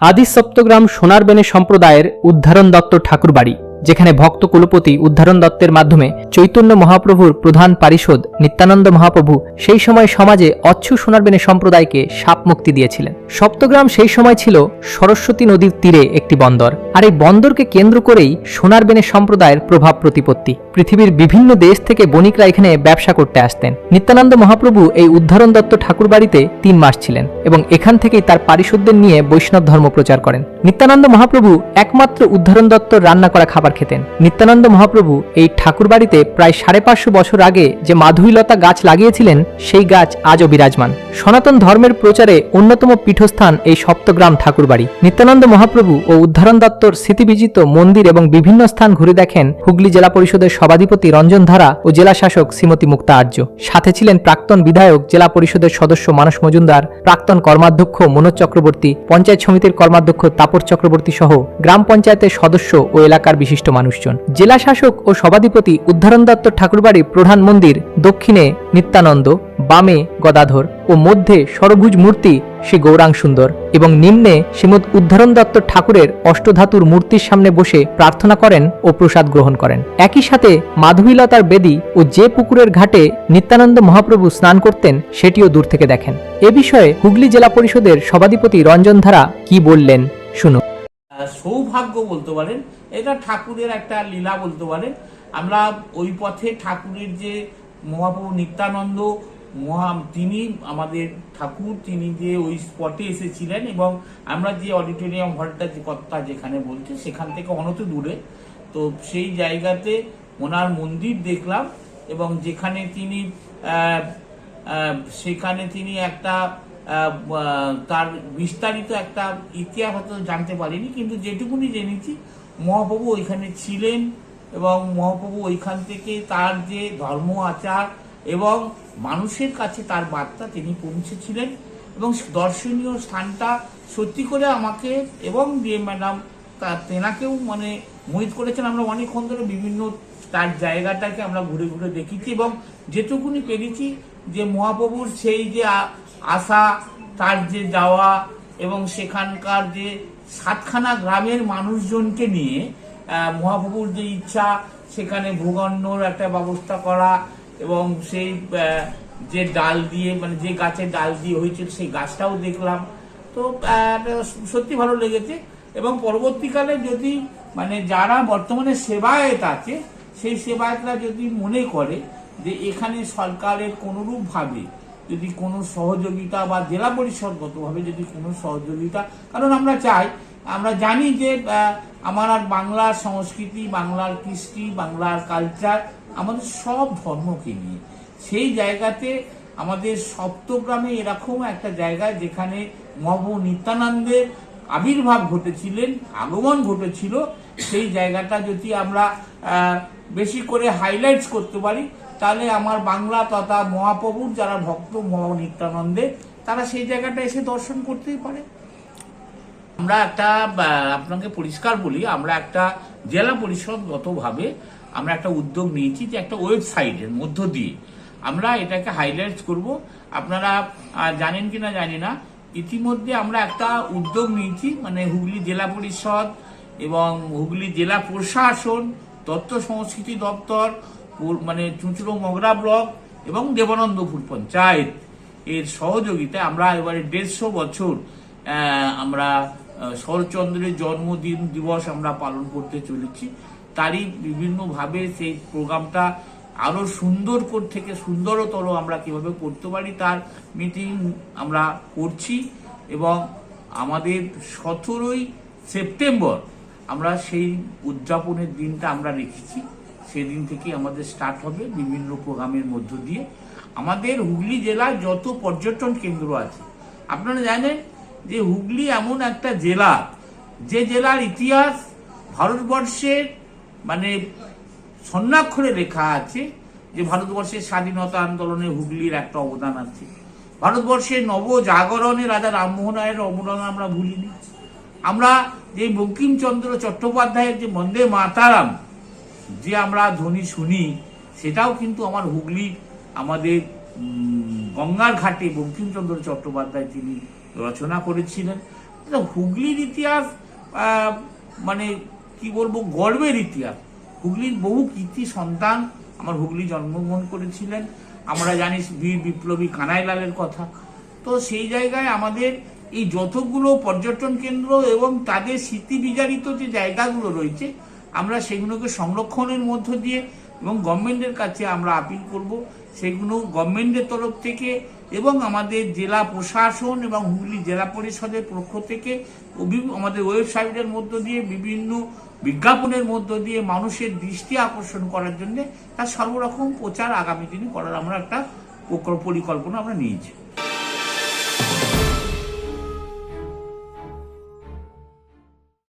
আদি সপ্তগ্রাম সোনারবেনে সম্প্রদায়ের উদ্ধারণ দত্ত ঠাকুরবাড়ি। যেখানে ভক্ত কুলপতি উদ্ধারণ দত্তের মাধ্যমে চৈতন্য মহাপ্রভুর প্রধান পারিষদ নিত্যানন্দ মহাপ্রভু সেই সময় সমাজে অচ্ছু সোনারবেনে সম্প্রদায়কে সাপ মুক্তি দিয়েছিলেন। সপ্তগ্রাম সেই সময় ছিল সরস্বতী নদীর তীরে একটি বন্দর। আর এই বন্দরকে কেন্দ্র করেই সোনারবেনে সম্প্রদায়ের প্রভাব প্রতিপত্তি। পৃথিবীর বিভিন্ন দেশ থেকে বণিকরা এখানে ব্যবসা করতে আসতেন। নিত্যানন্দ মহাপ্রভু এই উদ্ধারণ দত্ত ঠাকুরবাড়িতে তিন মাস ছিলেন এবং এখান থেকেই তার পারিষদদের নিয়ে বৈষ্ণব ধর্ম প্রচার করেন। নিত্যানন্দ মহাপ্রভু একমাত্র উদ্ধারণ দত্ত রান্না করা খাবার খেতেন। নিত্যানন্দ মহাপ্রভু এই ঠাকুরবাড়িতে প্রায় সাড়ে পাঁচশো বছর আগে যে মাধুইলতা গাছ লাগিয়েছিলেন, সেই গাছ আজও বিরাজমান। সনাতন ধর্মের প্রচারে অন্যতম পীঠস্থান এই সপ্তগ্রাম ঠাকুরবাড়ি। নিত্যানন্দ মহাপ্রভু ও উদ্ধারণ দত্তর স্মৃতিবিজিত মন্দির এবং বিভিন্ন স্থান ঘুরে দেখেন হুগলি জেলা পরিষদের সভাধিপতি রঞ্জন ধারা ও জেলা শাসক শ্রীমতী মুক্তা আর্য। সাথে ছিলেন প্রাক্তন বিধায়ক জেলা পরিষদের সদস্য মানস মজুমদার, প্রাক্তন কর্মাধ্যক্ষ মনোজ চক্রবর্তী, পঞ্চায়েত সমিতির কর্মাধ্যক্ষ তাপর চক্রবর্তী সহ গ্রাম পঞ্চায়েতের সদস্য ও এলাকার বিশিষ্ট মানুষজন। জেলা শাসক ও সভাধিপতি উদ্ধারণ দত্ত ঠাকুরবাড়ি প্রধান মন্দির দক্ষিণে নিত্যানন্দ, বামে গদাধর ও মধ্যে সরভুজ মূর্তি শ্রী গৌরাং সুন্দর এবং নিম্নে শ্রীমদ উদ্ধারণ দত্ত ঠাকুরের অষ্টধাতুর মূর্তির সামনে বসে প্রার্থনা করেন ও প্রসাদ গ্রহণ করেন। একই সাথে মাধবীলতার বেদী ও যে পুকুরের ঘাটে নিত্যানন্দ মহাপ্রভু স্নান করতেন, সেটিও দূর থেকে দেখেন। এ বিষয়ে হুগলি জেলা পরিষদের সভাধিপতি রঞ্জন ধারা কি বললেন? শুনুন। সৌভাগ্য বলতে পারেন, এটা ঠাকুরের একটা লীলা বলতে পারেন। আমরা ওই পথে ঠাকুরের যে মহাপ্রভু নিত্যানন্দ, মহা, তিনি আমাদের ঠাকুর, তিনি যে ওই স্পটে এসেছিলেন এবং আমরা যে অডিটোরিয়াম হলটা, যে কথা যেখানে বলছি, সেখান থেকে অনত দূরে। তো সেই জায়গাতে ওনার মন্দির দেখলাম এবং যেখানে তিনি সেখানে তিনি একটা তার বিস্তারিত একটা ইতিহাস হয়তো জানতে পারিনি, কিন্তু যেটুকুনি জেনেছি, মহাপ্রভু ওইখানে ছিলেন এবং মহাপ্রভু ওইখান থেকে তার যে ধর্ম, আচার এবং মানুষের কাছে তার বার্তা তিনি পৌঁছেছিলেন এবং দর্শনীয় স্থানটা সত্যি করে আমাকে এবং যে ম্যাডাম তা তেনাকেও মানে মোহিত করেছেন। আমরা অনেকক্ষণ ধরে বিভিন্ন তার জায়গাটাকে আমরা ঘুরে ঘুরে দেখেছি এবং যেটুকুনি পেরেছি যে মহাপ্রভুর সেই যে আশা, তার যে যাওয়া এবং সেখানকার যে সাতখানা গ্রামের মানুষজনকে নিয়ে মহাপ্রভুর যে ইচ্ছা, সেখানে ভূগণ্ডর একটা ব্যবস্থা করা এবং সেই যে ডাল দিয়ে মানে যে গাছের ডাল দিয়ে হয়েছিল সেই গাছটাও দেখলাম। তো সত্যি ভালো লেগেছে এবং পরবর্তীকালে যদি মানে যারা বর্তমানে সেবায়ত আছে, সেই সেবায়তরা যদি মনে করে যে এখানে সরকারের কোনোরূপ ভাবে যদি কোনো সহযোগিতা বা জেলা পরিষদগতভাবে যদি কোনো সহযোগিতা, কারণ আমরা চাই, আমরা জানি যে আমার আর বাংলার সংস্কৃতি, বাংলার কৃষ্টি, বাংলার কালচার আমাদের সব ধর্মকে নিয়ে। সেই জায়গাতে আমাদের সপ্তগ্রামে এরকম একটা জায়গা যেখানে মহাপ্রভু নিত্যানন্দের আবির্ভাব ঘটেছিলেন, আগমন ঘটেছিল, সেই জায়গাটা যদি আমরা বেশি করে হাইলাইটস করতে পারি তাহলে আমার বাংলা তথা মহাপ্রভুর যারা ভক্ত মহা নিত্যানন্দে তারা সেই জায়গাটা এসে দর্শন করতেই পারে। আমরা একটা আপনাকে পরিষ্কার বলি, আমরা একটা জেলা পরিষদগতভাবে আমরা একটা উদ্যোগ নিয়েছি যে একটা ওয়েবসাইটের মধ্য দিয়ে। আমরা এটাকে হাইলাইট করব। আপনারা জানেন কি না জানি না। ইতিমধ্যে আমরা একটা উদ্যোগ নিয়েছি মানে হুগলি জেলা পরিষদ এবং হুগলি জেলা প্রশাসন, তথ্য সংস্কৃতি দপ্তর মানে চুঁচুড়ো মগরা ব্লক এবং দেবানন্দপুর পঞ্চায়েত। এর সহযোগিতায় আমরা এবারে দেড়শো বছর আমরা শরৎচন্দ্রের জন্মদিন দিবস আমরা পালন করতে চলেছি। তারই বিভিন্নভাবে সেই প্রোগ্রামটা আরও সুন্দর কর থেকে সুন্দরতর আমরা কীভাবে করতে পারি তার মিটিং আমরা করছি এবং আমাদের সতেরোই সেপ্টেম্বর আমরা সেই উদযাপনের দিনটা আমরা রেখেছি। সেদিন থেকে আমাদের স্টার্ট হবে বিভিন্ন প্রোগ্রামের মধ্য দিয়ে। আমাদের হুগলি জেলার যত পর্যটন কেন্দ্র আছে, আপনারা জানেন যে হুগলি এমন একটা জেলা, যে জেলার ইতিহাস ভারতবর্ষের মানে স্বর্ণাক্ষরে লেখা আছে যে ভারতবর্ষের স্বাধীনতা আন্দোলনে হুগলির একটা অবদান আছে। ভারতবর্ষের নবজাগরণে রাজা রামমোহন রায়ের অবদান আমরা ভুলিনি। আমরা যে বঙ্কিমচন্দ্র চট্টোপাধ্যায়ের যে বন্দে মাতারাম যে আমরা ধ্বনি শুনি, সেটাও কিন্তু আমার হুগলি, আমাদের গঙ্গার ঘাটে বঙ্কিমচন্দ্র চট্টোপাধ্যায় তিনি রচনা করেছিলেন। হুগলির ইতিহাস মানে কি বলব, গর্বের ইতিহাস। হুগলির বহু কীর্তি সন্তান আমার হুগলি জন্মগ্রহণ করেছিলেন। আমরা জানি বীর বিপ্লবী কানাইলালের কথা। তো সেই জায়গায় আমাদের এই যতগুলো পর্যটন কেন্দ্র এবং তাদের স্মৃতি বিজারিত যে জায়গাগুলো রয়েছে আমরা সেগুলোকে সংরক্ষণের মধ্য দিয়ে এবং গভর্নমেন্টের কাছে আমরা আপিল করব। সেগুলো গভর্নমেন্টের তরফ থেকে এবং আমাদের জেলা প্রশাসন এবং হুগলি জেলা পরিষদের পক্ষ থেকে আমাদের ওয়েবসাইটের মধ্য দিয়ে বিভিন্ন বিজ্ঞাপনের মধ্য দিয়ে মানুষের দৃষ্টি আকর্ষণ করার জন্য তার সর্বরকম প্রচার আগামী দিনে করার আমরা একটা পরিকল্পনা আমরা নিয়েছি।